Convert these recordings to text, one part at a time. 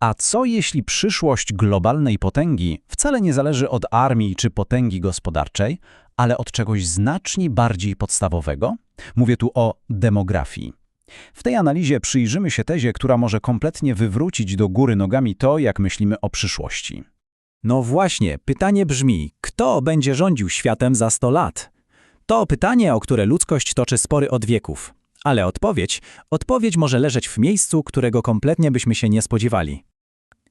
A co jeśli przyszłość globalnej potęgi wcale nie zależy od armii czy potęgi gospodarczej, ale od czegoś znacznie bardziej podstawowego? Mówię tu o demografii. W tej analizie przyjrzymy się tezie, która może kompletnie wywrócić do góry nogami to, jak myślimy o przyszłości. No właśnie, pytanie brzmi, kto będzie rządził światem za 100 lat? To pytanie, o które ludzkość toczy spory od wieków. Ale odpowiedź, odpowiedź może leżeć w miejscu, którego kompletnie byśmy się nie spodziewali.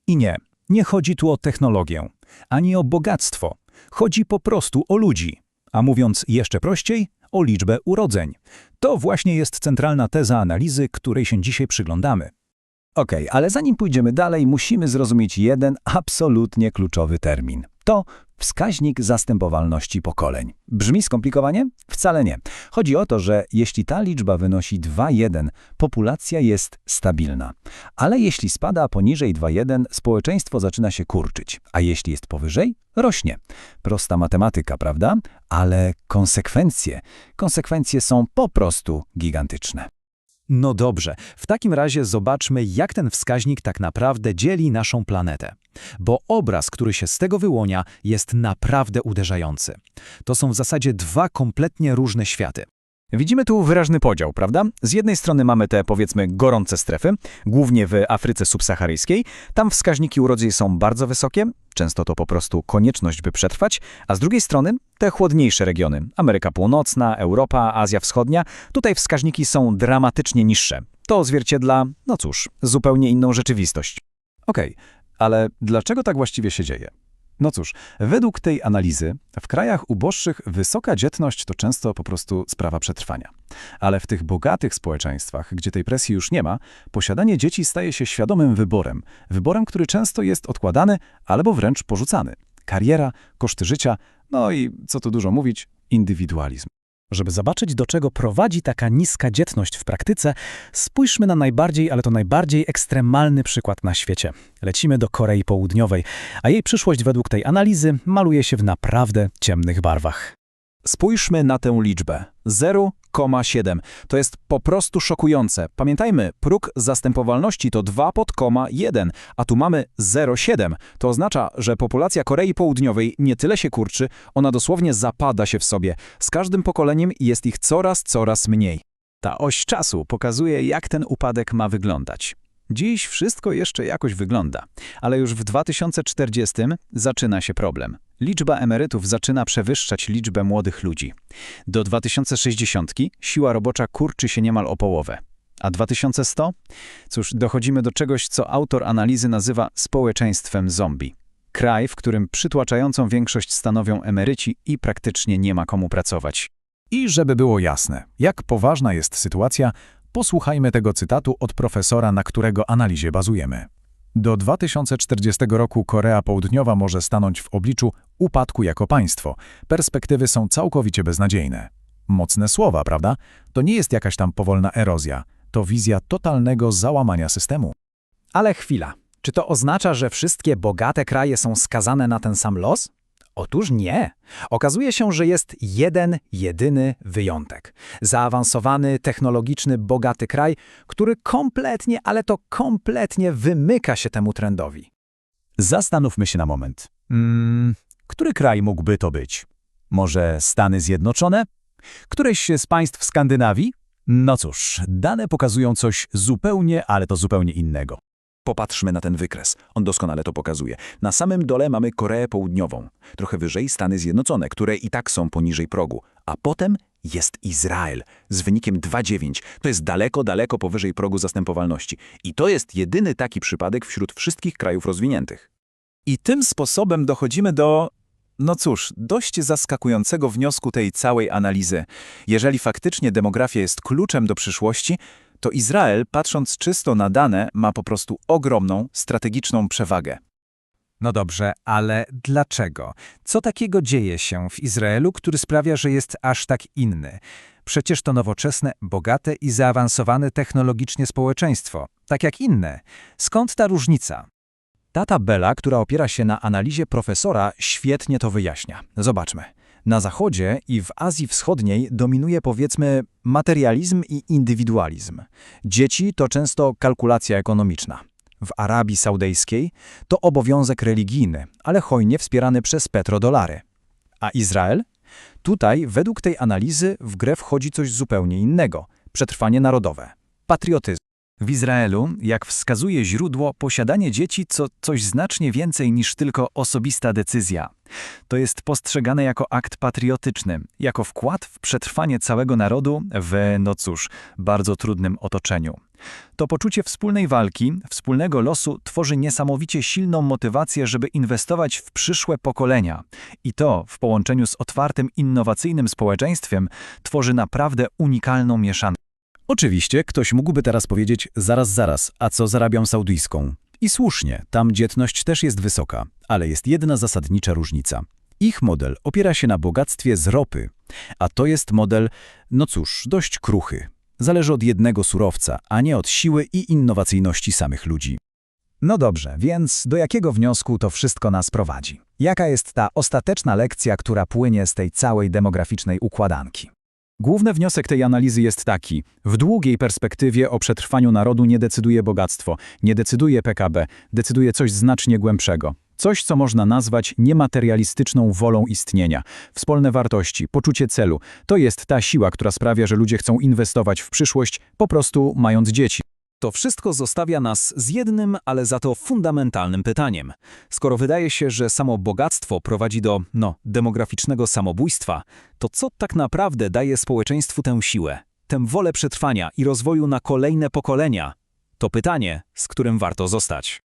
I nie, nie chodzi tu o technologię, ani o bogactwo. Chodzi po prostu o ludzi. A mówiąc jeszcze prościej, o liczbę urodzeń. To właśnie jest centralna teza analizy, której się dzisiaj przyglądamy. Okej, ale zanim pójdziemy dalej, musimy zrozumieć jeden absolutnie kluczowy termin. To wskaźnik zastępowalności pokoleń. Brzmi skomplikowanie? Wcale nie. Chodzi o to, że jeśli ta liczba wynosi 2,1, populacja jest stabilna. Ale jeśli spada poniżej 2,1, społeczeństwo zaczyna się kurczyć, a jeśli jest powyżej, rośnie. Prosta matematyka, prawda? Ale konsekwencje, konsekwencje są po prostu gigantyczne. No dobrze, w takim razie zobaczmy, jak ten wskaźnik tak naprawdę dzieli naszą planetę. Bo obraz, który się z tego wyłania, jest naprawdę uderzający. To są w zasadzie dwa kompletnie różne światy. Widzimy tu wyraźny podział, prawda? Z jednej strony mamy te, powiedzmy, gorące strefy, głównie w Afryce subsaharyjskiej. Tam wskaźniki urodzeń są bardzo wysokie, często to po prostu konieczność, by przetrwać, a z drugiej strony te chłodniejsze regiony, Ameryka Północna, Europa, Azja Wschodnia, tutaj wskaźniki są dramatycznie niższe. To odzwierciedla, no cóż, zupełnie inną rzeczywistość. Okej, ale dlaczego tak właściwie się dzieje? No cóż, według tej analizy w krajach uboższych wysoka dzietność to często po prostu sprawa przetrwania. Ale w tych bogatych społeczeństwach, gdzie tej presji już nie ma, posiadanie dzieci staje się świadomym wyborem. Wyborem, który często jest odkładany albo wręcz porzucany. Kariera, koszty życia, no i co tu dużo mówić, indywidualizm. Żeby zobaczyć, do czego prowadzi taka niska dzietność w praktyce, spójrzmy na najbardziej, ale to najbardziej ekstremalny przykład na świecie. Lecimy do Korei Południowej, a jej przyszłość według tej analizy maluje się w naprawdę ciemnych barwach. Spójrzmy na tę liczbę. 0,7. To jest po prostu szokujące. Pamiętajmy, próg zastępowalności to 2 pod koma 1, a tu mamy 0,7. To oznacza, że populacja Korei Południowej nie tyle się kurczy, ona dosłownie zapada się w sobie. Z każdym pokoleniem jest ich coraz, coraz mniej. Ta oś czasu pokazuje, jak ten upadek ma wyglądać. Dziś wszystko jeszcze jakoś wygląda, ale już w 2040 zaczyna się problem. Liczba emerytów zaczyna przewyższać liczbę młodych ludzi. Do 2060 siła robocza kurczy się niemal o połowę. A 2100? Cóż, dochodzimy do czegoś, co autor analizy nazywa społeczeństwem zombie. Kraj, w którym przytłaczającą większość stanowią emeryci i praktycznie nie ma komu pracować. I żeby było jasne, jak poważna jest sytuacja, posłuchajmy tego cytatu od profesora, na którego analizie bazujemy. Do 2040 roku Korea Południowa może stanąć w obliczu upadku jako państwo. Perspektywy są całkowicie beznadziejne. Mocne słowa, prawda? To nie jest jakaś tam powolna erozja. To wizja totalnego załamania systemu. Ale chwila, czy to oznacza, że wszystkie bogate kraje są skazane na ten sam los? Otóż nie. Okazuje się, że jest jeden, jedyny wyjątek. Zaawansowany, technologiczny, bogaty kraj, który kompletnie, ale to kompletnie wymyka się temu trendowi. Zastanówmy się na moment. Mm, który kraj mógłby to być? Może Stany Zjednoczone? Któreś z państw Skandynawii? No cóż, dane pokazują coś zupełnie, ale to zupełnie innego. Popatrzmy na ten wykres. On doskonale to pokazuje. Na samym dole mamy Koreę Południową, trochę wyżej Stany Zjednoczone, które i tak są poniżej progu, a potem jest Izrael z wynikiem 2,9. To jest daleko, daleko powyżej progu zastępowalności. I to jest jedyny taki przypadek wśród wszystkich krajów rozwiniętych. I tym sposobem dochodzimy do, no cóż, dość zaskakującego wniosku tej całej analizy. Jeżeli faktycznie demografia jest kluczem do przyszłości, to Izrael, patrząc czysto na dane, ma po prostu ogromną, strategiczną przewagę. No dobrze, ale dlaczego? Co takiego dzieje się w Izraelu, który sprawia, że jest aż tak inny? Przecież to nowoczesne, bogate i zaawansowane technologicznie społeczeństwo, tak jak inne. Skąd ta różnica? Ta tabela, która opiera się na analizie profesora, świetnie to wyjaśnia. Zobaczmy. Na Zachodzie i w Azji Wschodniej dominuje powiedzmy materializm i indywidualizm. Dzieci to często kalkulacja ekonomiczna. w Arabii Saudyjskiej to obowiązek religijny, ale hojnie wspierany przez petrodolary. A Izrael? Tutaj, według tej analizy, w grę wchodzi coś zupełnie innego – przetrwanie narodowe, patriotyzm. W Izraelu, jak wskazuje źródło, posiadanie dzieci to coś znacznie więcej niż tylko osobista decyzja. To jest postrzegane jako akt patriotyczny, jako wkład w przetrwanie całego narodu w, no cóż, bardzo trudnym otoczeniu. To poczucie wspólnej walki, wspólnego losu tworzy niesamowicie silną motywację, żeby inwestować w przyszłe pokolenia. I to, w połączeniu z otwartym, innowacyjnym społeczeństwem, tworzy naprawdę unikalną mieszankę. Oczywiście ktoś mógłby teraz powiedzieć, zaraz, zaraz, a co z Arabią Saudyjską? I słusznie, tam dzietność też jest wysoka, ale jest jedna zasadnicza różnica. Ich model opiera się na bogactwie z ropy, a to jest model, no cóż, dość kruchy. Zależy od jednego surowca, a nie od siły i innowacyjności samych ludzi. No dobrze, więc do jakiego wniosku to wszystko nas prowadzi? Jaka jest ta ostateczna lekcja, która płynie z tej całej demograficznej układanki? Główny wniosek tej analizy jest taki. W długiej perspektywie o przetrwaniu narodu nie decyduje bogactwo, nie decyduje PKB, decyduje coś znacznie głębszego. Coś, co można nazwać niematerialistyczną wolą istnienia. Wspólne wartości, poczucie celu. To jest ta siła, która sprawia, że ludzie chcą inwestować w przyszłość, po prostu mając dzieci. To wszystko zostawia nas z jednym, ale za to fundamentalnym pytaniem. Skoro wydaje się, że samo bogactwo prowadzi do, no, demograficznego samobójstwa, to co tak naprawdę daje społeczeństwu tę siłę, tę wolę przetrwania i rozwoju na kolejne pokolenia? To pytanie, z którym warto zostać.